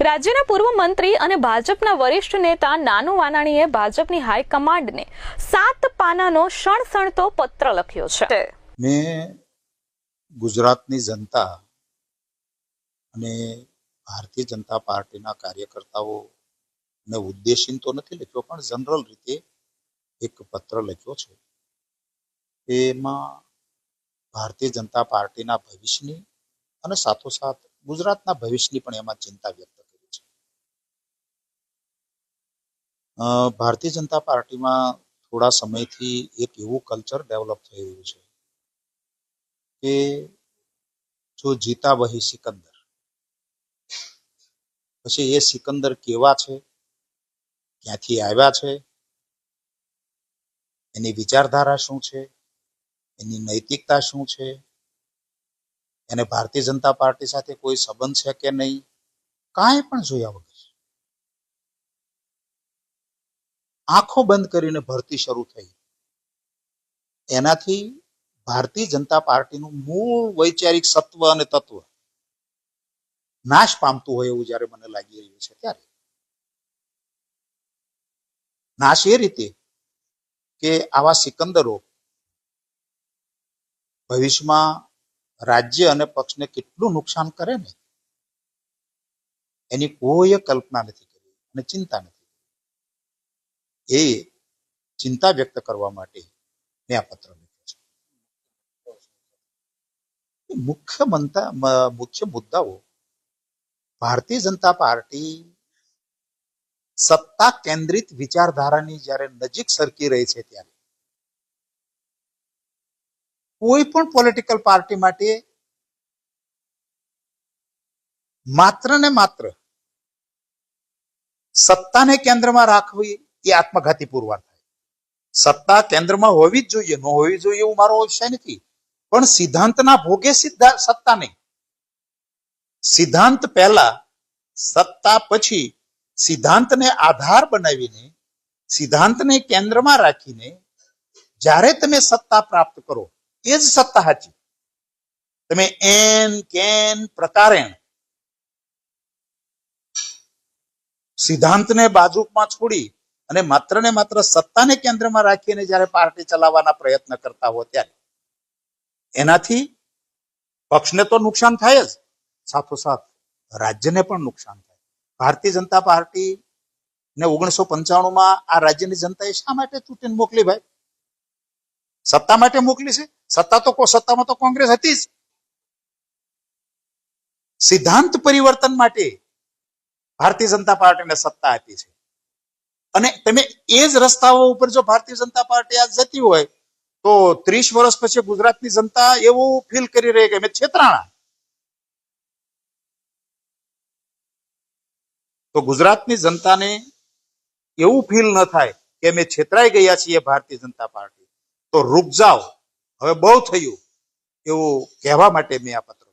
રાજ્યના પૂર્વ મંત્રી અને ભાજપના વરિષ્ઠ નેતા નાનુ વાનાણીએ ભાજપની હાઈકમાન્ડને સાત પાનાનો સણસણતો પત્ર લખ્યો છે. મેં ગુજરાતની જનતા અને ભારતીય જનતા પાર્ટીના કાર્યકર્તાઓ ને ઉદ્દેશીન તો નથી લખ્યો પણ જનરલ રીતે એક પત્ર લખ્યો છે. એમાં ભારતીય જનતા પાર્ટીના ભવિષ્યની અને સાથોસાથ ગુજરાતના ભવિષ્યની પણ એમાં ચિંતા વ્યક્ત કરી છે અ, ભારતીય જનતા પાર્ટીમાં થોડા સમયથી એક એવું કલ્ચર ડેવલપ થઈ રહ્યું છે કે જો જીતા વહી સિકંદર. પછી એ સિકંદર કેવા છે? ક્યાંથી આવ્યા છે? એની વિચારધારા શું છે? એની નૈતિકતા શું છે? એને ભારતીય જનતા પાર્ટી સાથે કોઈ સંબંધ છે કે નહીં? કાંઈ પણ જોયા વગર. આંખો બંધ કરીને ભરતી શરૂ થઈ એનાથી ભારતીય જનતા પાર્ટીનું મૂળ વૈચારિક સત્વ અને તત્વ નાશ પામતું હોય એવું જ્યારે મને લાગી રહ્યું છે ત્યારે નાશ એ રીતે કે આવા સિકંદરો ભવિષ્યમાં રાજ્ય અને પક્ષને કેટલું નુકસાન કરે ને, એની કોઈ કલ્પના નથી કરી અને ચિંતા નથી. એ ચિંતા વ્યક્ત કરવા માટે મેં આ પત્ર લખ્યો છે. મુખ્ય મંતા, મ- મુખ્ય મુદ્દાઓ, ભારતીય જનતા પાર્ટી સત્તા કેન્દ્રિત વિચારધારાની જ્યારે નજીક સરકી રહી છે ત્યારે કોઈ પણ પોલિટિકલ પાર્ટી માટે માત્ર ને માત્ર સત્તાને કેન્દ્રમાં રાખવી એ આત્મઘાતી પુરવાર થાય. સત્તા કેન્દ્રમાં હોવી જ જોઈએ, ન હોવી જોઈએ એવું મારો અવશ્ય નથી. પણ સિદ્ધાંતના ભોગે સિદ્ધા સત્તા નહીં. સિદ્ધાંત પહેલા, સત્તા પછી સિદ્ધાંતને આધાર બનાવીને, સિદ્ધાંતને કેન્દ્રમાં રાખીને જ્યારે તમે સત્તા પ્રાપ્ત કરો એ જ સત્તા હાચી તમે એન, કેન, પ્રકારેણ સિદ્ધાંતને બાજુમાં છોડી અને માત્ર ને માત્ર સત્તાને કેન્દ્રમાં રાખીને જ્યારે પાર્ટી ચલાવવાના પ્રયત્ન કરતા હો ત્યારે એનાથી પક્ષને તો નુકસાન થાય જ. સાથોસાથ રાજ્યને પણ નુકસાન થાય. ભારતીય જનતા પાર્ટી ને ઓગણીસો પંચાણુંમાં આ રાજ્યની જનતાએ શા માટે ચૂંટીને મોકલી ભાઈ? સત્તા માટે મોકલી છે? સત્તા તો સત્તામાં તો કોંગ્રેસ હતી જ. સિદ્ધાંત પરિવર્તન માટે ભારતીય જનતા પાર્ટીને સત્તા આપી છે. અને તમે એ જ રસ્તાઓ ઉપર જો ભારતીય જનતા પાર્ટી આજ જતી હોય, તો ત્રીસ વર્ષ પછી ગુજરાતની જનતા એવું ફીલ કરી રહી કે અમે છેતરાણા. તો ગુજરાતની જનતાને એવું ફીલ ન થાય કે અમે છેતરાઈ ગયા છીએ ભારતીય જનતા પાર્ટી. તો રૂપ જાઓ હવે બહુ થયું એવું કહેવા માટે મેં આ પત્ર